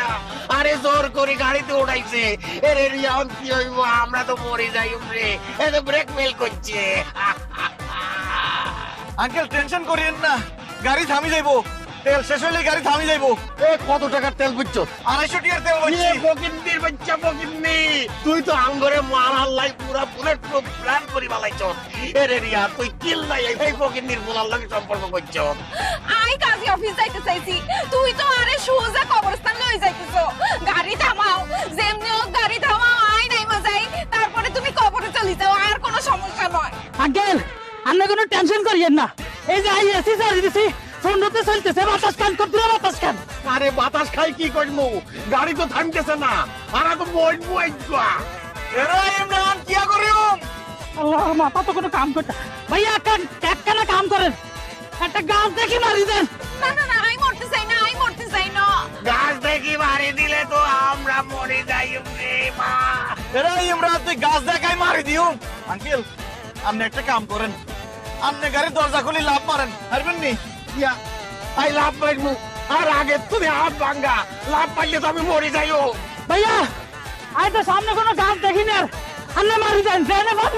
না। আরে জোর করে গাড়িতে উঠাইছে। এরে কি হইব? আমরা তো মরে যাই রে। এ তো ব্রেক ফেল করছে। আঙ্কেল টেনশন করিয়েন না। গাড়ি থামি যাইবো। তেল শেষ হইলে গাড়ি থামি যাইবো। এ কত টাকার তেল বুঝছ? আড়াইশো টিয়ার তেল বলছি বকিন্দির বাচ্চা বকিন্দি। তুই তো আঙ্গরে মার হাল্লাই পুরা বুলেট প্রুফ প্ল্যান করি বালাইছ। এরে রিয়া তুই কিল নাই এই বকিন্দির বুলার লাগে সম্পর্ক করছ। আই কাজী অফিস যাইতে চাইছি। তুই তো আরে সোজা কবরস্থান লই যাইতেছ। গাড়ি থামাও। যেমনি হোক গাড়ি থামাও আই নাই মজাই। তারপরে তুমি কবরে চলে যাও আর কোনো সমস্যা নয়। আঙ্কেল আপনি কোনো টেনশন করিয়েন না। এই যে আই এসি চালিয়ে দিছি সুন্দরতে চলতেছে বাতাস কান করতে বাতাস কান আরে বাতাস খাই কি করব গাড়ি তো থামতেছে না। আর তো মরবো একবা এরা ইমরান কিয়া করিও আল্লাহ মাথা তো কোনো কাম করতে ভাইয়া কান একখানা কাম করেন। একটা গাছ দেখি মারি দেন। না না না আই মরতে চাই না আই মরতে চাই না। গাছ দেখি মারি দিলে তো আমরা মরে যাই রে মা। এরা ইমরান তুই গাছ দেখাই মারি দিও আঙ্কেল আপনি একটা কাম করেন। আপনি গাড়ির দরজা খুলে লাভ মারেন। পারবেন নি? ইয়া আই লাভ পাইমু আর আগে তুমি হাত ভাঙ্গা, লাভ পাইলে তো আমি মরে যাইও। ভাইয়া আই তো সামনে কোনো গাছ দেখিনি আর। মারি যান ট্রেনে মারি